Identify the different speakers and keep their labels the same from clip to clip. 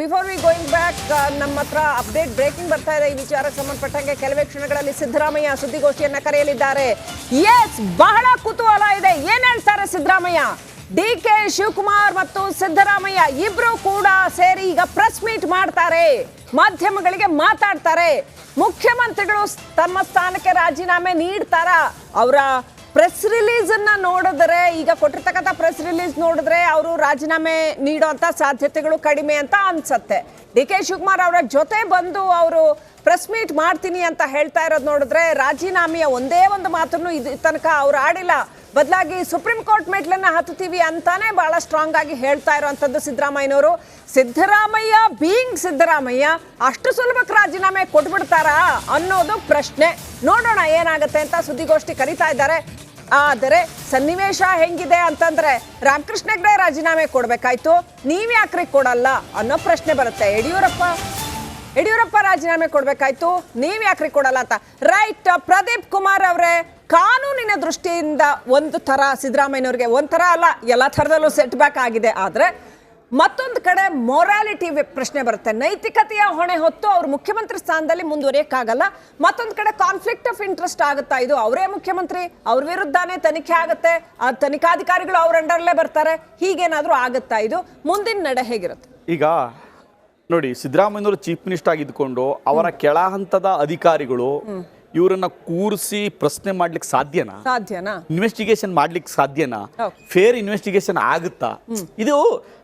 Speaker 1: Before we going back ನಮ್ಮ ಹತ್ರ update breaking ಬರ್ತಾ ಇದೆ. ಈ ವಿಚಾರಕ್ಕೆ ಸಂಬಂಧಪಟ್ಟಂಗೆ ಕೆಲವೇ ಕ್ಷಣಗಳಲ್ಲಿ ಸಿದ್ದರಾಮಯ್ಯ ಸುದ್ದಿಗೋಷ್ಠಿಯನ್ನ ಕರೆಯಲಿದ್ದಾರೆ. ಎಸ್ ಬಹಳ ಕುತೂಹಲ ಇದೆ. ಏನ್ ಹೇಳ್ತಾರೆ ಸಿದ್ದರಾಮಯ್ಯ? ಡಿ ಕೆ ಶಿವಕುಮಾರ್ ಮತ್ತು ಸಿದ್ದರಾಮಯ್ಯ ಇಬ್ರು ಕೂಡ ಸೇರಿ ಈಗ ಪ್ರೆಸ್ ಮೀಟ್ ಮಾಡ್ತಾರೆ. ಮಾಧ್ಯಮಗಳಿಗೆ ಮಾತಾಡ್ತಾರೆ. ಮುಖ್ಯಮಂತ್ರಿಗಳು ತಮ್ಮ ಸ್ಥಾನಕ್ಕೆ ರಾಜೀನಾಮೆ ನೀಡ್ತಾರ? ಅವರ ಪ್ರೆಸ್ ರಿಲೀಸ್ ಅನ್ನ ನೋಡಿದ್ರೆ, ಈಗ ಕೊಟ್ಟಿರ್ತಕ್ಕಂಥ ಪ್ರೆಸ್ ರಿಲೀಸ್ ನೋಡಿದ್ರೆ ಅವರು ರಾಜೀನಾಮೆ ನೀಡುವಂತ ಸಾಧ್ಯತೆಗಳು ಕಡಿಮೆ ಅಂತ ಅನ್ಸತ್ತೆ. ಡಿ ಕೆ ಶಿವಕುಮಾರ್ ಅವರ ಜೊತೆ ಬಂದು ಅವರು ಪ್ರೆಸ್ ಮೀಟ್ ಮಾಡ್ತೀನಿ ಅಂತ ಹೇಳ್ತಾ ಇರೋದು ನೋಡಿದ್ರೆ, ರಾಜೀನಾಮೆಯ ಒಂದೇ ಒಂದು ಮಾತನ್ನು ಇದು ತನಕ ಅವ್ರು ಆಡಿಲ್ಲ. ಬದಲಾಗಿ ಸುಪ್ರೀಂ ಕೋರ್ಟ್ ಮೆಟ್ಲನ್ನ ಹತ್ತುತ್ತೀವಿ ಅಂತಾನೆ ಬಹಳ ಸ್ಟ್ರಾಂಗ್ ಆಗಿ ಹೇಳ್ತಾ ಇರುವಂತದ್ದು ಸಿದ್ದರಾಮಯ್ಯನವರು. ಸಿದ್ದರಾಮಯ್ಯ ಬೀಯಿಂಗ್ ಸಿದ್ದರಾಮಯ್ಯ, ಅಷ್ಟು ಸುಲಭಕ್ಕೆ ರಾಜೀನಾಮೆ ಕೊಟ್ಬಿಡ್ತಾರಾ ಅನ್ನೋದು ಪ್ರಶ್ನೆ. ನೋಡೋಣ ಏನಾಗುತ್ತೆ ಅಂತ ಸುದ್ದಿಗೋಷ್ಠಿ ಕರೀತಾ ಇದ್ದಾರೆ. ಆದರೆ ಸನ್ನಿವೇಶ ಹೆಂಗಿದೆ ಅಂತಂದ್ರೆ ರಾಮಕೃಷ್ಣ ಹೆಗ್ಡೆ ರಾಜೀನಾಮೆ ಕೊಡ್ಬೇಕಾಯ್ತು, ನೀವ್ ಯಾಕ್ರಿ ಕೊಡಲ್ಲ ಅನ್ನೋ ಪ್ರಶ್ನೆ ಬರುತ್ತೆ. ಯಡಿಯೂರಪ್ಪ ಯಡಿಯೂರಪ್ಪ ರಾಜೀನಾಮೆ ಕೊಡ್ಬೇಕಾಯ್ತು, ನೀವ್ ಯಾಕ್ರಿ ಕೊಡಲ್ಲ ಅಂತ. ರೈಟ್, ಪ್ರದೀಪ್ ಕುಮಾರ್ ಅವರೇ, ಕಾನೂನಿನ ದೃಷ್ಟಿಯಿಂದ ಒಂದು ತರ ಸಿದ್ದರಾಮಯ್ಯನವ್ರಿಗೆ ಒಂಥರ ಅಲ್ಲ, ಎಲ್ಲ ಥರದಲ್ಲೂ ಸೆಟ್ ಬ್ಯಾಕ್ ಆಗಿದೆ. ಆದ್ರೆ ಮತ್ತೊಂದು ಕಡೆ ಮೊರಾಲಿಟಿ ಪ್ರಶ್ನೆ ಬರುತ್ತೆ. ನೈತಿಕತೆಯ ಹೊಣೆ ಹೊತ್ತು ಅವರು ಮುಖ್ಯಮಂತ್ರಿ ಸ್ಥಾನದಲ್ಲಿ ಮುಂದುವರಿಯಕ್ಕಾಗಲ್ಲ. ಮತ್ತೊಂದು ಕಡೆ ಕಾನ್ಫ್ಲಿಕ್ಟ್ ಆಫ್ ಇಂಟ್ರೆಸ್ಟ್ ಆಗುತ್ತಾ? ಇದು ಅವರೇ ಮುಖ್ಯಮಂತ್ರಿ ಅವ್ರ ವಿರುದ್ಧನೇ ತನಿಖೆ ಆಗುತ್ತೆ. ಆ ತನಿಖಾಧಿಕಾರಿಗಳು ಅವ್ರ ಅಂಡರ್ಲೇ ಬರ್ತಾರೆ. ಹೀಗೇನಾದರೂ ಆಗುತ್ತಾ ಇದು? ಮುಂದಿನ ನಡೆ ಹೇಗಿರುತ್ತೆ?
Speaker 2: ಈಗ ನೋಡಿ ಸಿದ್ದರಾಮಯ್ಯವರು ಚೀಫ್ ಮಿನಿಸ್ಟರ್ ಆಗಿದ್ದುಕೊಂಡು ಅವರ ಕೆಳ ಹಂತದ ಅಧಿಕಾರಿಗಳು ಇವರನ್ನ ಕೂರಿಸಿ ಪ್ರಶ್ನೆ ಮಾಡ್ಲಿಕ್ಕೆ ಸಾಧ್ಯನಾ?
Speaker 1: ಸಾಧ್ಯನಾ?
Speaker 2: ಇನ್ವೆಸ್ಟಿಗೇಷನ್ ಮಾಡ್ಲಿಕ್ಕೆ ಸಾಧ್ಯನಾ? ಫೇರ್ ಇನ್ವೆಸ್ಟಿಗೇಷನ್ ಆಗುತ್ತಾ? ಇದು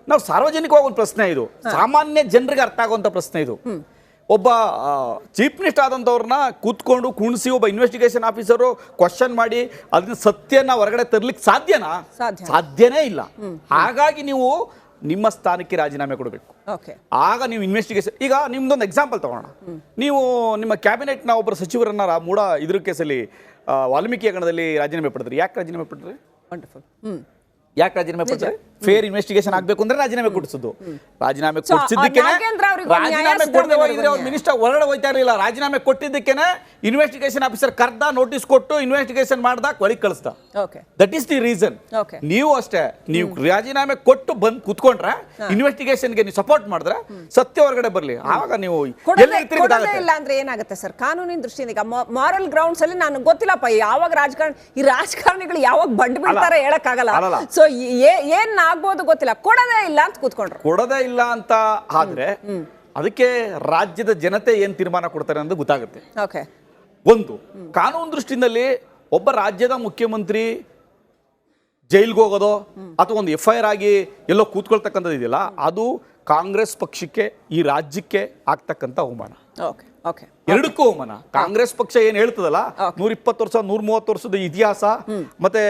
Speaker 2: ನಾವು ಸಾರ್ವಜನಿಕವಾಗಿ ಒಂದು ಪ್ರಶ್ನೆ ಇದು. ಸಾಮಾನ್ಯ ಜನರಿಗೆ ಅರ್ಥ ಆಗುವಂತ ಪ್ರಶ್ನೆ ಇದು. ಒಬ್ಬ ಚೀಫ್ ಮಿನಿಸ್ಟರ್ ಆದಂಥವ್ರನ್ನ ಕೂತ್ಕೊಂಡು ಕುಣಿಸಿ ಒಬ್ಬ ಇನ್ವೆಸ್ಟಿಗೇಷನ್ ಆಫೀಸರು ಕ್ವಶನ್ ಮಾಡಿ ಅದನ್ನ ಸತ್ಯನ ಹೊರಗಡೆ ತರ್ಲಿಕ್ಕೆ ಸಾಧ್ಯನಾ? ಸಾಧ್ಯನೇ? ಇಲ್ಲ. ಹಾಗಾಗಿ ನೀವು ನಿಮ್ಮ ಸ್ಥಾನಕ್ಕೆ ರಾಜೀನಾಮೆ ಕೊಡಬೇಕು.
Speaker 1: ಓಕೆ
Speaker 2: ಆಗ ನೀವು ಇನ್ವೆಸ್ಟಿಗೇಷನ್ ಈಗ ನಿಮ್ದೊಂದು ಎಕ್ಸಾಂಪಲ್ ತಗೋಣ. ನೀವು ನಿಮ್ಮ ಕ್ಯಾಬಿನೆಟ್ನ ಒಬ್ಬರು ಸಚಿವರನ್ನ ಮೂಡ ಇದ್ರ ಕೇಸಲ್ಲಿ ವಾಲ್ಮೀಕಿ ಹಗರಣದಲ್ಲಿ ರಾಜೀನಾಮೆ ಪಡೆದ್ರಿ. ಯಾಕೆ ರಾಜೀನಾಮೆ ಪಡೆದ್ರಿ?
Speaker 1: ವಂಡರ್ಫುಲ್
Speaker 2: ಯಾಕೆ ರಾಜೀನಾಮೆ ಪಡ್ತಾರೆ ಫೇರ್ ಇನ್ವೆಸ್ಟಿಗೇಷನ್ ಆಗ್ಬೇಕು ಅಂದ್ರೆ ರಾಜೀನಾಮೆ ಕೊಡಿಸೋದು. ರಾಜೀನಾಮೆ ಕೊಡಿಸಿದ್ದಕ್ಕೆ ರಾಜೀನಾಮೆ ಕೊಡದೆ ಅವ್ರು ಮಿನಿಸ್ಟರ್ ಹೊರಗಡೆ ಹೋಯ್ತಾ ಇರಲಿಲ್ಲ ರಾಜೀನಾಮೆ ಕೊಟ್ಟಿದ್ದಕ್ಕೆ ಇನ್ವೆಸ್ಟಿಗೇಷನ್ ಆಫೀಸರ್ ಕರ್ದ ನೋಟಿಸ್ ಕೊಟ್ಟು ಇನ್ವೆಸ್ಟಿಗೇಷನ್ ಮಾಡ್ದ ಒಳಗೆ ಕಳಿಸ್ದ. That is the
Speaker 1: reason.
Speaker 2: ನೀವು ಅಷ್ಟೇ ನೀವು ರಾಜೀನಾಮೆ ಕೊಟ್ಟು ಬಂದ್ ಕುತ್ಕೊಂಡ್ರೆ ಇನ್ವೆಸ್ಟಿಗೇಷನ್ಗೆ ನೀವು ಸಪೋರ್ಟ್ ಮಾಡಿದ್ರೆ ಸತ್ಯ ಹೊರಗಡೆ ಬರಲಿ. ಆವಾಗ ನೀವು
Speaker 1: ಇಲ್ಲ ಅಂದ್ರೆ ಏನಾಗುತ್ತೆ ಸರ್? ಕಾನೂನಿನ ದೃಷ್ಟಿಯಿಂದ ಈಗ ಮಾರಲ್ ಗ್ರೌಂಡ್ಸ್ ಅಲ್ಲಿ ನಾನು ಗೊತ್ತಿಲ್ಲಪ್ಪ ಯಾವಾಗ ರಾಜಕಾರಣ ಈ ರಾಜಕಾರಣಿಗಳು ಯಾವಾಗ ಬಂಡ್ ಬೀಳ್ತಾರೆ ಹೇಳಕ್
Speaker 2: ಆಗಲ್ಲ
Speaker 1: ಸೊ ಏನ್ ಆಗ್ಬೋದು ಗೊತ್ತಿಲ್ಲ. ಕೊಡದೇ ಇಲ್ಲ ಅಂತ ಕೂತ್ಕೊಂಡ್ರು.
Speaker 2: ಕೊಡದೇ ಇಲ್ಲ ಅಂತ ಆದ್ರೆ ಅದಕ್ಕೆ ರಾಜ್ಯದ ಜನತೆ ಏನ್ ತೀರ್ಮಾನ ಕೊಡ್ತಾರೆ ಅನ್ನೋದು ಗೊತ್ತಾಗುತ್ತೆ.
Speaker 1: ಓಕೆ.
Speaker 2: ಒಂದು ಕಾನೂನು ದೃಷ್ಟಿನಲ್ಲಿ ಒಬ್ಬ ರಾಜ್ಯದ ಮುಖ್ಯಮಂತ್ರಿ ಜೈಲ್ಗೆ ಹೋಗೋದು ಅಥವಾ ಒಂದು ಎಫ್ ಐ ಆರ್ ಆಗಿ ಎಲ್ಲೋ ಕೂತ್ಕೊಳ್ತಕ್ಕಂಥದ್ದು ಇದೆಯಲ್ಲ ಅದು ಕಾಂಗ್ರೆಸ್ ಪಕ್ಷಕ್ಕೆ ಈ ರಾಜ್ಯಕ್ಕೆ ಆಗ್ತಕ್ಕಂಥ ಅವಮಾನ.
Speaker 1: Okay okay.
Speaker 2: ಎರಡಕ್ಕೂ ಅವಮಾನ. ಕಾಂಗ್ರೆಸ್ ಪಕ್ಷ ಏನ್ ಹೇಳ್ತದಲ್ಲ. ನೂರ ಇಪ್ಪತ್ತು ವರ್ಷ ನೂರ ಮೂವತ್ತು ವರ್ಷದ ಇತಿಹಾಸ ಮತ್ತೆ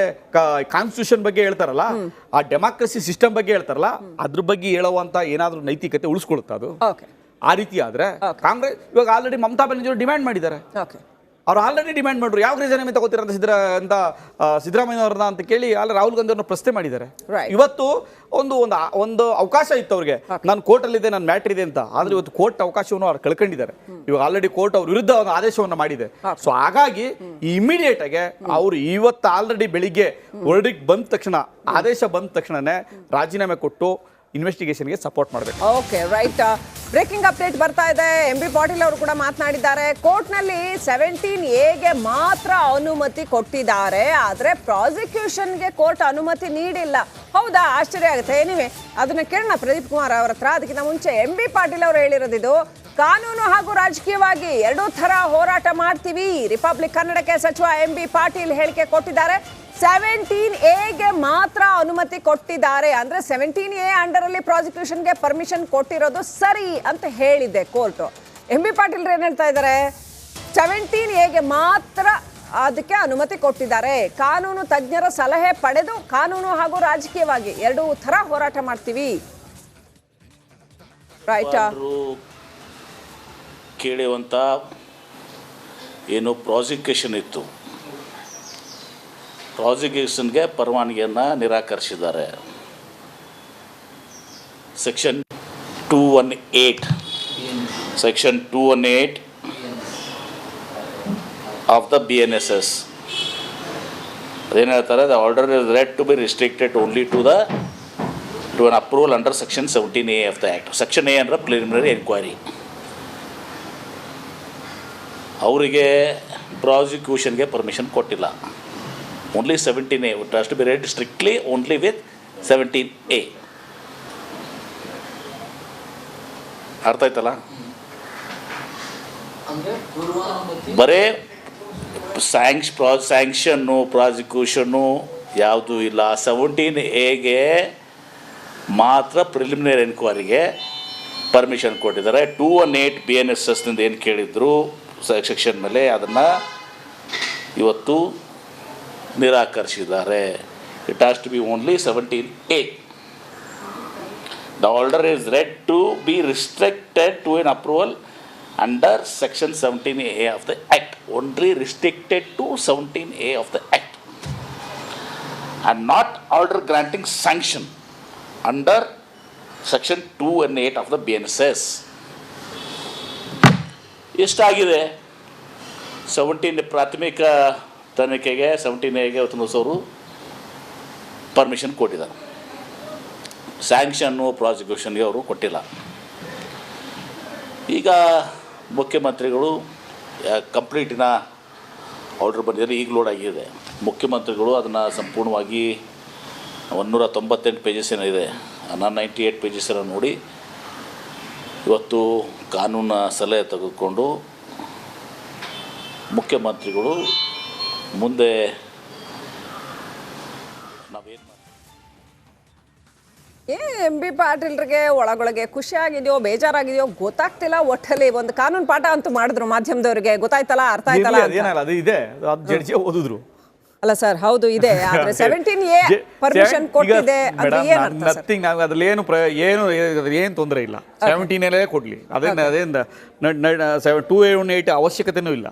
Speaker 2: ಕಾನ್ಸ್ಟಿಟ್ಯೂಷನ್ ಬಗ್ಗೆ ಹೇಳ್ತಾರಲ್ಲ ಆ ಡೆಮಾಕ್ರಸಿ ಸಿಸ್ಟಮ್ ಬಗ್ಗೆ ಹೇಳ್ತಾರಲ್ಲ ಅದ್ರ ಬಗ್ಗೆ ಹೇಳುವಂತ ಏನಾದ್ರೂ ನೈತಿಕತೆ ಉಳಿಸ್ಕೊಳುತ್ತ ಅದು?
Speaker 1: ಓಕೆ
Speaker 2: ಆ ರೀತಿ ಆದ್ರೆ ಕಾಂಗ್ರೆಸ್ ಇವಾಗ ಆಲ್ರೆಡಿ ಮಮತಾ ಬ್ಯಾನರ್ಜಿ ಡಿಮ್ಯಾಂಡ್ ಮಾಡಿದ್ದಾರೆ.
Speaker 1: ಓಕೆ
Speaker 2: ಅವ್ರು ಆಲ್ರೆಡಿ ಡಿಮ್ಯಾಂಡ್ ಮಾಡ್ರು ಯಾವ ರಾಜೀನಾಮೆ ತಗೋತೀರ ಅಂತ ಸಿದ್ರ ಅಂತ ಸಿದ್ದರಾಮಯ್ಯ ಅವ್ರನ್ನ ಅಂತ ಕೇಳಿ ಅಲ್ಲಿ ರಾಹುಲ್ ಗಾಂಧಿ ಅವ್ರನ್ನ ಪ್ರಶ್ನೆ ಮಾಡಿದ್ದಾರೆ. ಇವತ್ತು ಒಂದು ಒಂದು ಒಂದು ಅವಕಾಶ ಇತ್ತು ಅವ್ರಿಗೆ. ನಾನು ಕೋರ್ಟಲ್ಲಿದೆ ನನ್ನ ಮ್ಯಾಟ್ರ್ ಇದೆ ಅಂತ. ಆದ್ರೆ ಇವತ್ತು ಕೋರ್ಟ್ ಅವಕಾಶವನ್ನು ಅವ್ರು ಕಳ್ಕೊಂಡಿದ್ದಾರೆ. ಇವಾಗ ಆಲ್ರೆಡಿ ಕೋರ್ಟ್ ಅವ್ರ ವಿರುದ್ಧ ಒಂದು ಆದೇಶವನ್ನು ಮಾಡಿದೆ. ಸೊ ಹಾಗಾಗಿ ಇಮಿಡಿಯೇಟ್ ಆಗಿ ಅವ್ರು ಇವತ್ತು ಆಲ್ರೆಡಿ ಬೆಳಿಗ್ಗೆ ಹೊರಡಿಗೆ ಬಂದ ತಕ್ಷಣ ಆದೇಶ ಬಂದ ತಕ್ಷಣನೇ ರಾಜೀನಾಮೆ ಕೊಟ್ಟು ಇನ್ವೆಸ್ಟಿಗೇಷನ್ಗೆ ಸಪೋರ್ಟ್ ಮಾಡಬೇಕು.
Speaker 1: ಓಕೆ ರೈಟ್ ಬ್ರೇಕಿಂಗ್ ಅಪ್ಡೇಟ್ ಬರ್ತಾ ಇದೆ. ಎಂ ಬಿ ಪಾಟೀಲ್ ಅವರು ಕೂಡ ಮಾತನಾಡಿದ್ದಾರೆ. ಕೋರ್ಟ್ನಲ್ಲಿ ಸೆವೆಂಟೀನ್ ಎಗೆ ಮಾತ್ರ ಅನುಮತಿ ಕೊಟ್ಟಿದ್ದಾರೆ. ಆದರೆ ಪ್ರಾಸಿಕ್ಯೂಷನ್ಗೆ ಕೋರ್ಟ್ ಅನುಮತಿ ನೀಡಿಲ್ಲ. ಹೌದಾ? ಆಶ್ಚರ್ಯ ಆಗುತ್ತೆ. ಏನಿವೆ ಅದನ್ನ ಕೇಳೋಣ. ಪ್ರದೀಪ್ ಕುಮಾರ್ ಅವರ ಹತ್ರ. ಅದಕ್ಕಿಂತ ಮುಂಚೆ ಎಂ ಬಿ ಪಾಟೀಲ್ ಅವರು ಹೇಳಿರೋದಿದು ಕಾನೂನು ಹಾಗೂ ರಾಜಕೀಯವಾಗಿ ಎರಡೂ ಥರ ಹೋರಾಟ ಮಾಡ್ತೀವಿ. ರಿಪಬ್ಲಿಕ್ ಕನ್ನಡಕ್ಕೆ ಸಚಿವ ಎಂ ಬಿ ಪಾಟೀಲ್ ಹೇಳಿಕೆ ಕೊಟ್ಟಿದ್ದಾರೆ. ಸೆವೆಂಟೀನ್ ಎಗೆ ಮಾತ್ರ ಅನುಮತಿ ಕೊಟ್ಟಿದ್ದಾರೆ. ಅಂದ್ರೆ ಸೆವೆಂಟೀನ್ ಎ ಅಂಡರ್ ಅಲ್ಲಿ ಪ್ರಾಸಿಕ್ಯೂಷನ್ಗೆ ಪರ್ಮಿಷನ್ ಕೊಟ್ಟಿರೋದು ಸರಿ ಅಂತ ಹೇಳಿದೆ ಕೋರ್ಟ್. ಎಂ ಬಿ ಪಾಟೀಲ್ ಏನು ಹೇಳ್ತಾ ಇದ್ದಾರೆ? ಸೆವೆಂಟೀನ್ ಎಗೆ ಮಾತ್ರ ಅದಕ್ಕೆ ಅನುಮತಿ ಕೊಟ್ಟಿದ್ದಾರೆ. ಕಾನೂನು ತಜ್ಞರ ಸಲಹೆ ಪಡೆದು ಕಾನೂನು ಹಾಗೂ ರಾಜಕೀಯವಾಗಿ ಎರಡೂ ಥರ ಹೋರಾಟ ಮಾಡ್ತೀವಿ. ರೈಟ್
Speaker 3: ಅವರು ಏನು ಪ್ರಾಸಿಕ್ಯೂಷನ್ ಇತ್ತು. ಪ್ರಾಸಿಕ್ಯೂಷನ್ಗೆ ಪರವಾನಗಿಯನ್ನು ನಿರಾಕರಿಸಿದ್ದಾರೆ. Section two one eight section two one eight of the B N S S ಅದೇನು ಹೇಳ್ತಾರೆ? The order is read to be restricted only to the to an approval under section seventeen A of the act section A ಅಂದರೆ preliminary enquiry ಅವರಿಗೆ ಪ್ರಾಸಿಕ್ಯೂಷನ್ಗೆ permission ಕೊಟ್ಟಿಲ್ಲ. Only seventeen A has be be strictly only only seventeen A ಅರ್ಥ ಆಯ್ತಲ್ಲ ಬರೇ ಸ್ಯಾಂಕ್ಷ ಪ್ರಾ ಸ್ಯಾಂಕ್ಷನ್ನು ಪ್ರಾಸಿಕ್ಯೂಷನ್ನು ಯಾವುದೂ ಇಲ್ಲ. ಸೆವೆಂಟೀನ್ ಎಗೆ ಮಾತ್ರ ಪ್ರಿಲಿಮಿನರಿ ಎನ್ಕ್ವೈರಿಗೆ ಪರ್ಮಿಷನ್ ಕೊಟ್ಟಿದ್ದಾರೆ. Two one eight B N S ಎಸ್ನಿಂದ ಏನು ಕೇಳಿದ್ರು ಸೆಕ್ಷನ್ ಮೇಲೆ ಅದನ್ನು ಇವತ್ತು ನಿರಾಕರಿಸಿದ್ದಾರೆ it has to be only seventeen a The order is read to be restricted to an approval under section 17A of the Act, only restricted to 17A of the Act. And not order granting sanction under section 2 and 8 of the BNSS. ಎಷ್ಟಾಗಿದೆ seventeen ಪ್ರಾಥಮಿಕ ತನಿಖೆಗೆ seventeen ಎಗೆ ಅವರು permission ಕೊಟ್ಟಿದ್ದಾರೆ. ಸ್ಯಾಂಕ್ಷನ್ನು ಪ್ರಾಸಿಕ್ಯೂಷನ್ಗೆ ಅವರು ಕೊಟ್ಟಿಲ್ಲ. ಈಗ ಮುಖ್ಯಮಂತ್ರಿಗಳು ಕಂಪ್ಲೀಟಿನ ಆರ್ಡ್ರ್ ಬಂದಿದ್ದಾರೆ, ಈಗ ಲೋಡ್ ಆಗಿದೆ. ಮುಖ್ಯಮಂತ್ರಿಗಳು ಅದನ್ನು ಸಂಪೂರ್ಣವಾಗಿ ಒಂದೂರ ತೊಂಬತ್ತೆಂಟು ಪೇಜಸ್ ಏನಿದೆ ನಾನು ನೈಂಟಿ ಏಯ್ಟ್ ಪೇಜಸ್ಸನ್ನು ನೋಡಿ, ಇವತ್ತು ಕಾನೂನ ಸಲಹೆ ತೆಗೆದುಕೊಂಡು ಮುಖ್ಯಮಂತ್ರಿಗಳು ಮುಂದೆ
Speaker 1: ಎಂ ಬಿ ಪಾಟೀಲ್ರಿಗೆ ಒಳಗೊಳಗೆ ಖುಷಿ ಆಗಿದೆಯೋ ಬೇಜಾರಾಗಿದೆಯೋ ಗೊತ್ತಾಗ್ತಿಲ್ಲ ಒಟ್ಟಲ್ಲಿ ಒಂದು ಕಾನೂನು ಪಾಠ ಅಂತೂ ಮಾಡಿದ್ರು ಮಾಧ್ಯಮದವರಿಗೆ ಗೊತ್ತಾಯ್ತಲ್ಲ ಅರ್ಥ ಆಯ್ತಲ್ಲ.
Speaker 2: ಅದೇನಲ್ಲ ಅದು ಇದೆ ಅದು ಜಡ್ಜಿ ಓದಿದ್ರು
Speaker 1: ಅಲ್ಲ ಸರ್ ಹೌದು ಇದೆ. ಆದ್ರೆ ಸೆವೆಂಟೀನ್ ಎ ಪರ್ಮಿಷನ್ ಕೊಟ್ಟಿದೆ
Speaker 2: ಅದು
Speaker 1: ಅಂದ್ರೆ
Speaker 2: ಮೇಡಮ್,
Speaker 1: ಏನ್ ಅರ್ಥ ಸರ್?
Speaker 2: nothing, ನಾವು ಅದ್ರಲ್ಲಿ ಏನು ಪ್ರ ಏನು ಏನು ತೊಂದರೆ ಇಲ್ಲ. ಸೆವೆಂಟೀನಲ್ಲೇ ಕೊಡ್ಲಿ. ಅದೇನು ಅದೇಂದ ಟೂ ಏನ್ ಏಟ್ ಅವಶ್ಯಕತೆನೂ ಇಲ್ಲ.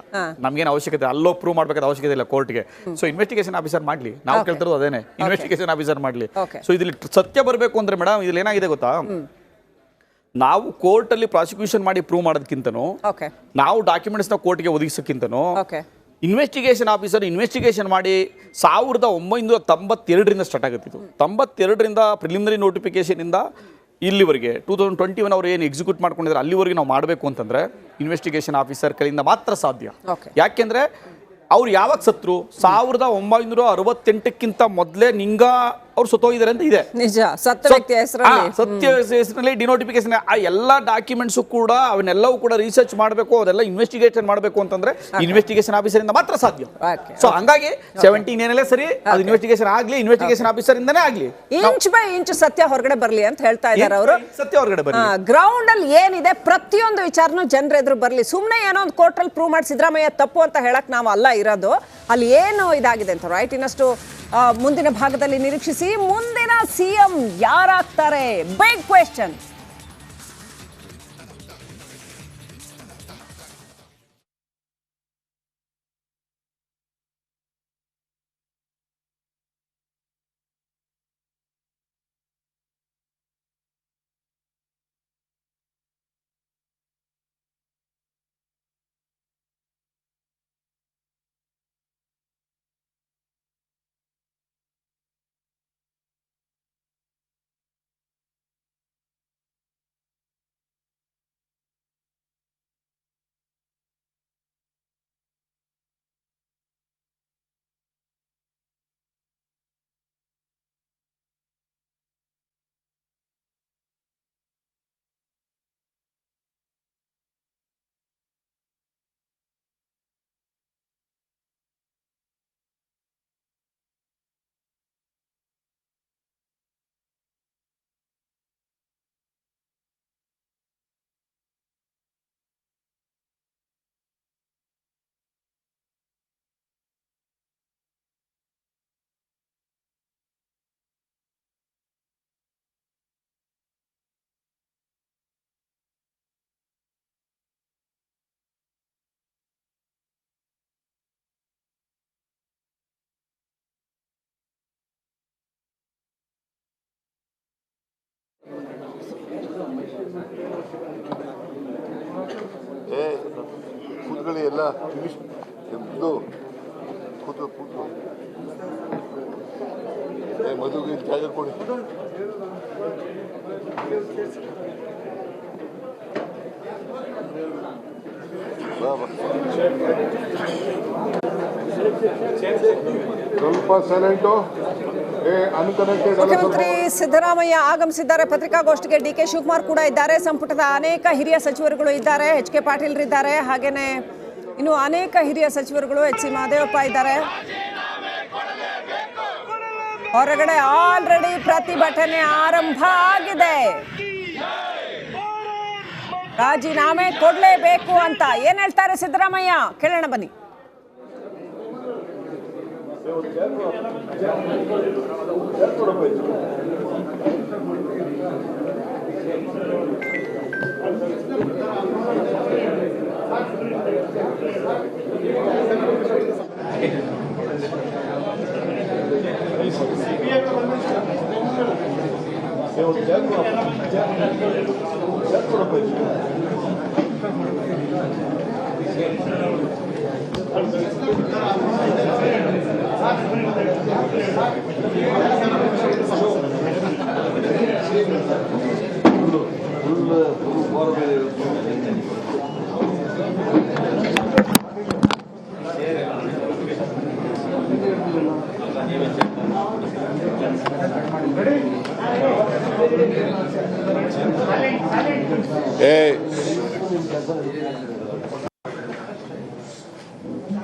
Speaker 2: ನಮ್ಗೇನು ಅವಶ್ಯಕತೆ ಅಲ್ಲೋ ಪ್ರೂವ್ ಮಾಡ್ಬೇಕಾದ ಅವಶ್ಯಕತೆ ಇಲ್ಲ ಕೋರ್ಟ್ಗೆ ಸೊ ಇನ್ವೆಸ್ಟಿಗೇಷನ್ ಆಫೀಸರ್ ಮಾಡ್ಲಿ. ನಾವು ಕೇಳ್ತಿರೋದು ಅದೇನೆ. ಇನ್ವೆಸ್ಟಿಗೇಷನ್ ಆಫೀಸರ್ ಮಾಡ್ಲಿ. ಸೊ ಇದ್ರಲ್ಲಿ ಸತ್ಯ ಬರಬೇಕು ಅಂದ್ರೆ ಮೇಡಮ್ ಇದ್ರಲ್ಲಿ ಏನಾಗಿದೆ ಗೊತ್ತಾ? ನಾವು ಕೋರ್ಟಲ್ಲಿ ಪ್ರಾಸಿಕ್ಯೂಷನ್ ಮಾಡಿ ಪ್ರೂವ್ ಮಾಡೋದಕ್ಕಿಂತನೂ ನಾವು ಡಾಕ್ಯುಮೆಂಟ್ಸ್ನ ಕೋರ್ಟ್ಗೆ ಒದಗಿಸೋಕ್ಕಿಂತನೂ ಇನ್ವೆಸ್ಟಿಗೇಷನ್ ಆಫೀಸರ್ ಇನ್ವೆಸ್ಟಿಗೇಷನ್ ಮಾಡಿ ಸಾವಿರದ ಒಂಬೈನೂರ ತೊಂಬತ್ತೆರಡರಿಂದ ಸ್ಟಾರ್ಟ್ ಆಗುತ್ತಿತ್ತು ತೊಂಬತ್ತೆರಡರಿಂದ ಪ್ರಿಲಿಮಿನರಿ ನೋಟಿಫಿಕೇಷನಿಂದ ಇಲ್ಲಿವರೆಗೆ ಟೂ ತೌಸಂಡ್ ಟ್ವೆಂಟಿ ಒನ್ ಅವರು ಏನು ಎಕ್ಸಿಕ್ಯೂಟ್ ಮಾಡ್ಕೊಂಡಿದ್ದಾರೆ ಅಲ್ಲಿವರೆಗೆ ನಾವು ಮಾಡಬೇಕು ಅಂತಂದರೆ ಇನ್ವೆಸ್ಟಿಗೇಷನ್ ಆಫೀಸರ್ ಕೈಯಿಂದ ಮಾತ್ರ ಸಾಧ್ಯ. ಯಾಕೆಂದ್ರೆ ಅವ್ರು ಯಾವಾಗ ಸತ್ರು? ಸಾವಿರದ ಒಂಬೈನೂರ ಅರವತ್ತೆಂಟಕ್ಕಿಂತ ಮೊದಲೇ ನಿಂಗ ಅವ್ರು ಸತ್ತೋಗಿದ್ದಾರೆ ಅಂತ ಇದೆ.
Speaker 1: ನಿಜ ಸತ್ಯ
Speaker 2: ಸತ್-
Speaker 1: ವ್ಯಕ್ತಿ ಹೆಸರಲ್ಲಿ.
Speaker 2: ಸತ್ಯ ಹೆಸರಿನಲ್ಲಿ ಡಿನೋಟಿಫಿಕೇಶನ್ ಆ ಎಲ್ಲ ಡಾಕ್ಯುಮೆಂಟ್ಸ್ ಕೂಡ ಅವನ್ನೆಲ್ಲವೂ ಕೂಡ ರಿಸರ್ಚ್ ಮಾಡಬೇಕು ಅದೆಲ್ಲ ಇನ್ವೆಸ್ಟಿಗೇಷನ್ ಮಾಡಬೇಕು ಅಂತಂದ್ರೆ ಇನ್ವೆಸ್ಟಿಗೇಷನ್ ಆಫೀಸರ್ ಇಂದ ಮಾತ್ರ ಸಾಧ್ಯ. ಸೊ ಹಂಗಾಗಿ ಸೆವೆಂಟೀನ್ ಏನಲ್ಲೇ ಸರಿ ಅದು ಇನ್ವೆಸ್ಟಿಗೇಷನ್ ಆಗ್ಲಿ ಇನ್ವೆಸ್ಟಿಗೇಷನ್ ಆಫೀಸರ್ ಇಂದನೇ ಆಗ್ಲಿ.
Speaker 1: ಇಂಚ್ ಬೈ ಇಂಚ್ ಸತ್ಯ ಹೊರಗಡೆ ಬರ್ಲಿ ಅಂತ ಹೇಳ್ತಾ ಇದ್ದಾರೆ ಅವರು.
Speaker 2: ಸತ್ಯ ಹೊರಗಡೆ ಬರಲಿ.
Speaker 1: ಗ್ರೌಂಡ್ ಅಲ್ಲಿ ಏನಿದೆ ಪ್ರತಿಯೊಂದು ವಿಚಾರನೂ ಜನರ ಎದುರು ಬರಲಿ. ಸುಮ್ಮನೆ ಏನೋ ಒಂದು ಕೋರ್ಟಲ್ಲಿ ಪ್ರೂವ್ ಮಾಡಿ ಸಿದ್ದರಾಮಯ್ಯ ತಪ್ಪು ಅಂತ ಹೇಳಕ್ ನಾವು ಅಲ್ಲ ಇರೋದು. ಅಲ್ಲಿ ಏನು ಇದಾಗಿದೆ ಅಂತ ರೈಟ್ ಇನ್ನಷ್ಟು ಮುಂದಿನ ಭಾಗದಲ್ಲಿ ನಿರೀಕ್ಷಿಸಿ ಮುಂದಿನ ಸಿಎಂ ಯಾರಾಗ್ತಾರೆ? ಬಿಗ್ ಕ್ವೆಶ್ಚನ್
Speaker 4: ಏ ಕೂತ್ಕೊಳ್ಳಿ ಎಲ್ಲ. ಇದು ಕೂತು ಕೂತು ಏ ಮದುವೆ ಜಾಗ ಕೊಡಿ. ಸ್ವಲ್ಪ ಸೈಲೆಂಟು
Speaker 1: ಮುಖ್ಯಮಂತ್ರಿ ಸಿದ್ದರಾಮಯ್ಯ ಆಗಮಿಸಿದ್ದಾರೆ. ಪತ್ರಿಕಾಗೋಷ್ಠಿಗೆ ಡಿ ಕೆ ಶಿವಕುಮಾರ್ ಕೂಡ ಇದ್ದಾರೆ. ಸಂಪುಟದ ಅನೇಕ ಹಿರಿಯ ಸಚಿವರುಗಳು ಇದ್ದಾರೆ. ಎಚ್ ಕೆ ಪಾಟೀಲ್ ಇದ್ದಾರೆ. ಹಾಗೇನೆ ಇನ್ನು ಅನೇಕ ಹಿರಿಯ ಸಚಿವರುಗಳು ಎಚ್ ಸಿ ಮಹದೇವಪ್ಪ ಇದ್ದಾರೆ. ಹೊರಗಡೆ ಆಲ್ರೆಡಿ ಪ್ರತಿಭಟನೆ ಆರಂಭ ಆಗಿದೆ. ರಾಜೀನಾಮೆ ಕೊಡಲೇಬೇಕು ಅಂತ ಏನ್ ಹೇಳ್ತಾರೆ ಸಿದ್ದರಾಮಯ್ಯ? ಕೇಳೋಣ ಬನ್ನಿ.
Speaker 4: ಏ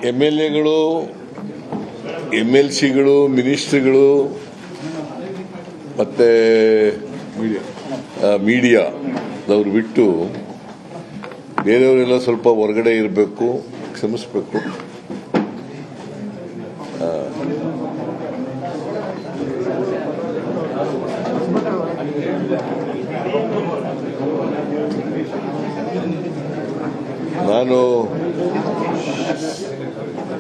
Speaker 4: ಎಂ ಎಲ್ ಎಗಳು ಎಂ ಎಲ್ ಸಿಗಳು ಮಿನಿಸ್ಟ್ರಿಗಳು ಮತ್ತೆ ಮೀಡಿಯಾದವ್ರು ಬಿಟ್ಟು ಬೇರೆಯವರೆಲ್ಲ ಸ್ವಲ್ಪ ಹೊರಗಡೆ ಇರಬೇಕು ಕ್ಷಮಿಸ್ಬೇಕು ಆ, ನಾನು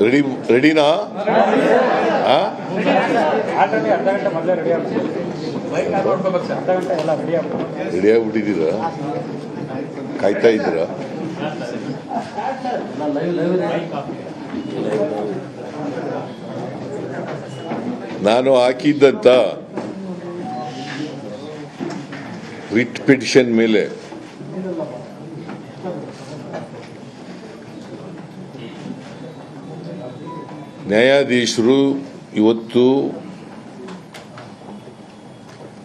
Speaker 4: ರೆಡಿ ರೆಡಿನಾ? ರೆಡಿ ಆಗ್ಬಿಟ್ಟಿದ್ದೀರ? ಕಾಯ್ತಾ ಇದ್ದೀರಾ? ನಾನು ಹಾಕಿದ್ದಂತ ರಿಟ್ ಪಿಟಿಷನ್ ಮೇಲೆ ನ್ಯಾಯಾಧೀಶರು ಇವತ್ತು